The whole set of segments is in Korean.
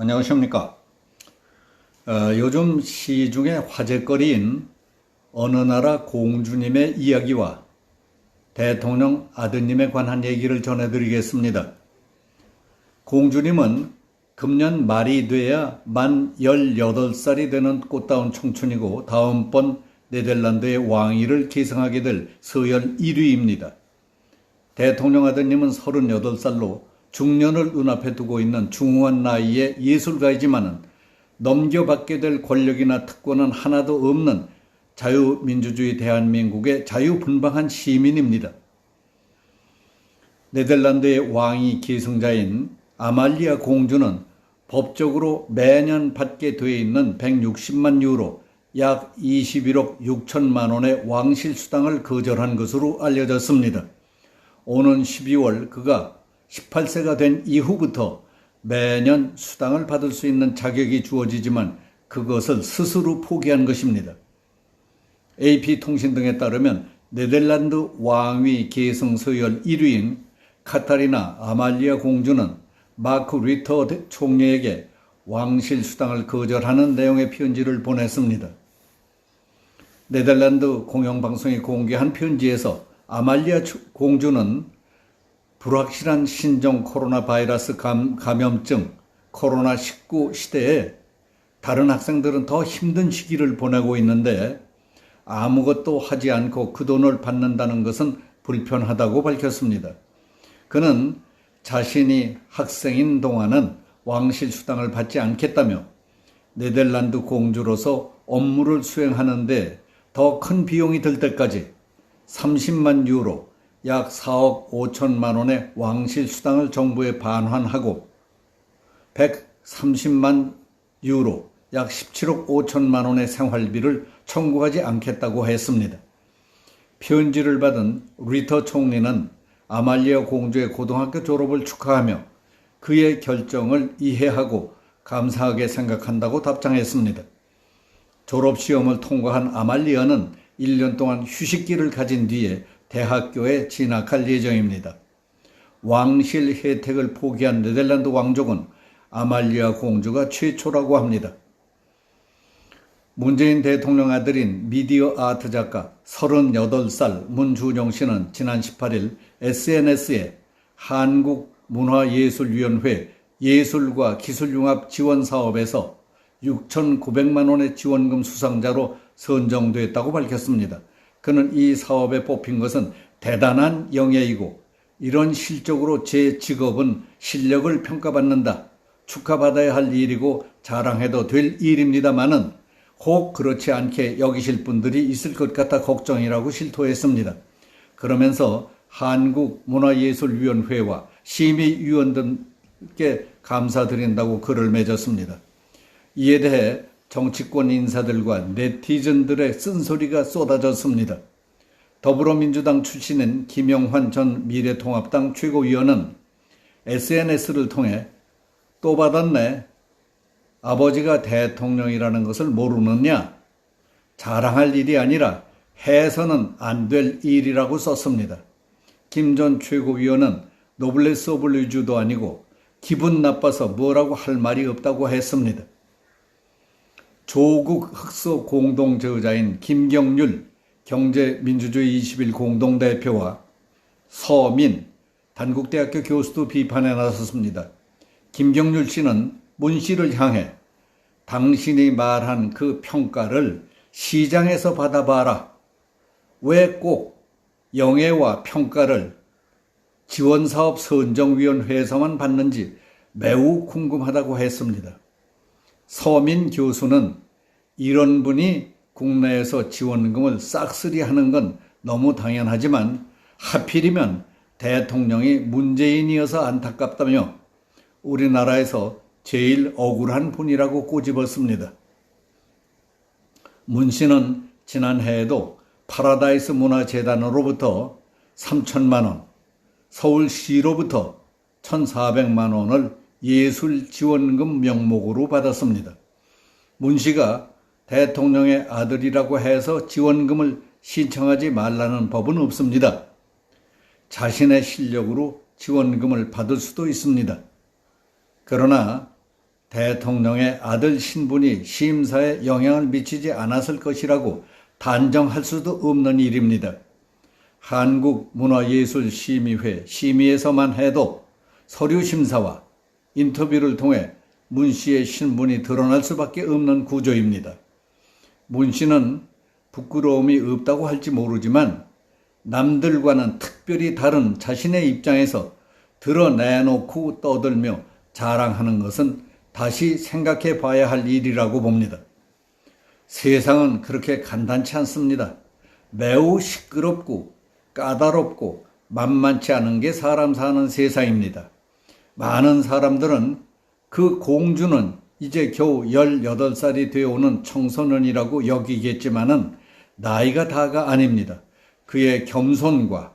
안녕하십니까. 어, 요즘 시중에 화제거리인 어느 나라 공주님의 이야기와 대통령 아드님에 관한 얘기를 전해드리겠습니다. 공주님은 금년 말이 돼야 만 18살이 되는 꽃다운 청춘이고 다음번 네덜란드의 왕위를 계승하게 될 서열 1위입니다. 대통령 아드님은 38살로 중년을 눈앞에 두고 있는 중후한 나이의 예술가이지만은 넘겨받게 될 권력이나 특권은 하나도 없는 자유민주주의 대한민국의 자유분방한 시민입니다. 네덜란드의 왕위 계승자인 아말리아 공주는 법적으로 매년 받게 돼 있는 160만 유로 약 21억 6천만 원의 왕실 수당을 거절한 것으로 알려졌습니다. 오는 12월 그가 18세가 된 이후부터 매년 수당을 받을 수 있는 자격이 주어지지만 그것을 스스로 포기한 것입니다. AP통신 등에 따르면 네덜란드 왕위 계승 서열 1위인 카타리나 아말리아 공주는 마크 리터 총리에게 왕실 수당을 거절하는 내용의 편지를 보냈습니다. 네덜란드 공영방송이 공개한 편지에서 아말리아 공주는 불확실한 신종 코로나 바이러스 감, 감염증 코로나19 시대에 다른 학생들은 더 힘든 시기를 보내고 있는데 아무것도 하지 않고 그 돈을 받는다는 것은 불편하다고 밝혔습니다. 그는 자신이 학생인 동안은 왕실 수당을 받지 않겠다며 네덜란드 공주로서 업무를 수행하는데 더 큰 비용이 들 때까지 30만 유로 약 4억 5천만 원의 왕실 수당을 정부에 반환하고 130만 유로 약 17억 5천만 원의 생활비를 청구하지 않겠다고 했습니다. 편지를 받은 리터 총리는 아말리아 공주의 고등학교 졸업을 축하하며 그의 결정을 이해하고 감사하게 생각한다고 답장했습니다. 졸업시험을 통과한 아말리아는 1년 동안 휴식기를 가진 뒤에 대학교에 진학할 예정입니다. 왕실 혜택을 포기한 네덜란드 왕족은 아말리아 공주가 최초라고 합니다. 문재인 대통령 아들인 미디어 아트 작가 38살 문준영 씨는 지난 18일 SNS에 한국문화예술위원회 예술과 기술융합 지원 사업에서 6,900만 원의 지원금 수상자로 선정됐다고 밝혔습니다. 그는 이 사업에 뽑힌 것은 대단한 영예이고 이런 실적으로 제 직업은 실력을 평가받는다. 축하받아야 할 일이고 자랑해도 될 일입니다마는 혹 그렇지 않게 여기실 분들이 있을 것 같아 걱정이라고 실토했습니다. 그러면서 한국문화예술위원회와 심의위원들께 감사드린다고 글을 맺었습니다. 이에 대해 정치권 인사들과 네티즌들의 쓴소리가 쏟아졌습니다. 더불어민주당 출신인 김영환 전 미래통합당 최고위원은 SNS를 통해 또 받았네. 아버지가 대통령이라는 것을 모르느냐? 자랑할 일이 아니라 해서는 안 될 일이라고 썼습니다. 김 전 최고위원은 노블레스 오블 리주도 아니고 기분 나빠서 뭐라고 할 말이 없다고 했습니다. 조국 흑서 공동 저자인 김경률 경제민주주의 21 공동대표와 서민 단국대학교 교수도 비판에 나섰습니다. 김경률 씨는 문 씨를 향해 당신이 말한 그 평가를 시장에서 받아봐라. 왜 꼭 영예와 평가를 지원사업 선정위원회에서만 받는지 매우 궁금하다고 했습니다. 서민 교수는 이런 분이 국내에서 지원금을 싹쓸이 하는 건 너무 당연하지만 하필이면 대통령이 문재인이어서 안타깝다며 우리나라에서 제일 억울한 분이라고 꼬집었습니다. 문 씨는 지난해에도 파라다이스 문화재단으로부터 3천만 원, 서울시로부터 1,400만 원을 예술 지원금 명목으로 받았습니다. 문 씨가 대통령의 아들이라고 해서 지원금을 신청하지 말라는 법은 없습니다. 자신의 실력으로 지원금을 받을 수도 있습니다. 그러나 대통령의 아들 신분이 심사에 영향을 미치지 않았을 것이라고 단정할 수도 없는 일입니다. 한국문화예술심의회 심의에서만 해도 서류 심사와 인터뷰를 통해 문 씨의 신분이 드러날 수밖에 없는 구조입니다. 문 씨는 부끄러움이 없다고 할지 모르지만 남들과는 특별히 다른 자신의 입장에서 드러내놓고 떠들며 자랑하는 것은 다시 생각해 봐야 할 일이라고 봅니다. 세상은 그렇게 간단치 않습니다. 매우 시끄럽고 까다롭고 만만치 않은 게 사람 사는 세상입니다. 많은 사람들은 그 공주는 이제 겨우 18살이 되어오는 청소년이라고 여기겠지만은 나이가 다가 아닙니다. 그의 겸손과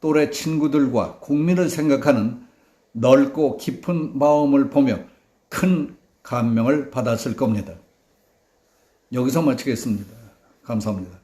또래 친구들과 국민을 생각하는 넓고 깊은 마음을 보며 큰 감명을 받았을 겁니다. 여기서 마치겠습니다. 감사합니다.